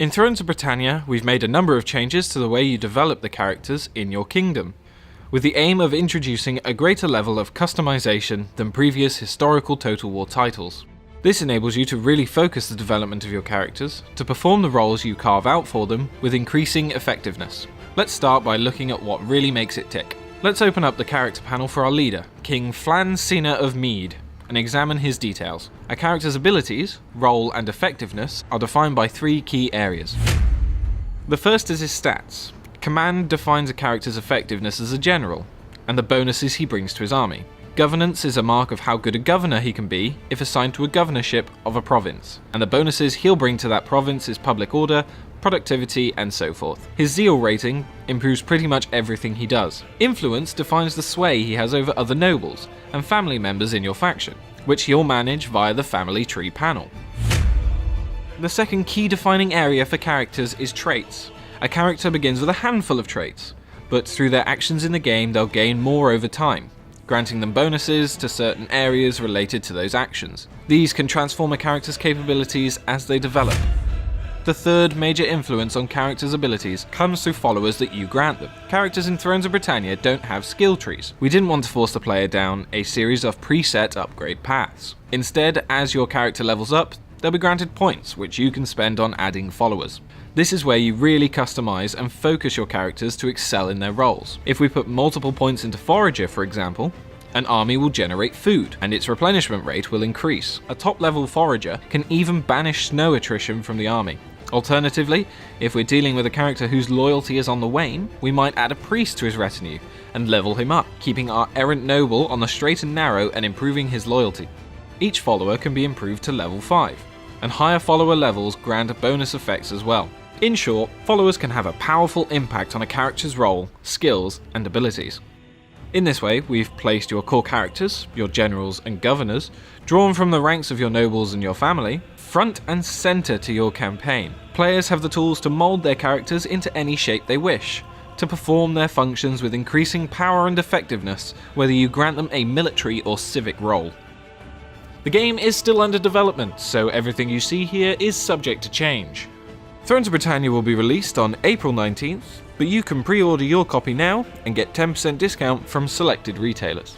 In Thrones of Britannia, we've made a number of changes to the way you develop the characters in your kingdom, with the aim of introducing a greater level of customization than previous historical Total War titles. This enables you to really focus the development of your characters to perform the roles you carve out for them with increasing effectiveness. Let's start by looking at what really makes it tick. Let's open up the character panel for our leader, King Flan Cena of Mead, and examine his details. A character's abilities, role, and effectiveness are defined by three key areas. The first is his stats. Command defines a character's effectiveness as a general, and the bonuses he brings to his army. Governance is a mark of how good a governor he can be if assigned to a governorship of a province, and the bonuses he'll bring to that province is public order, productivity, and so forth. His zeal rating improves pretty much everything he does. Influence defines the sway he has over other nobles and family members in your faction, which he'll manage via the family tree panel. The second key defining area for characters is traits. A character begins with a handful of traits, but through their actions in the game they'll gain more over time, granting them bonuses to certain areas related to those actions. These can transform a character's capabilities as they develop. The third major influence on characters' abilities comes through followers that you grant them. Characters in Thrones of Britannia don't have skill trees. We didn't want to force the player down a series of preset upgrade paths. Instead, as your character levels up, they'll be granted points, which you can spend on adding followers. This is where you really customize and focus your characters to excel in their roles. If we put multiple points into Forager, for example, an army will generate food, and its replenishment rate will increase. A top level forager can even banish snow attrition from the army. Alternatively, if we're dealing with a character whose loyalty is on the wane, we might add a priest to his retinue and level him up, keeping our errant noble on the straight and narrow and improving his loyalty. Each follower can be improved to level 5, and higher follower levels grant bonus effects as well. In short, followers can have a powerful impact on a character's role, skills, and abilities. In this way, we've placed your core characters, your generals and governors, drawn from the ranks of your nobles and your family, front and center to your campaign. Players have the tools to mold their characters into any shape they wish, to perform their functions with increasing power and effectiveness, whether you grant them a military or civic role. The game is still under development, so everything you see here is subject to change. Thrones of Britannia will be released on April 19th, but you can pre order your copy now and get 10% discount from selected retailers.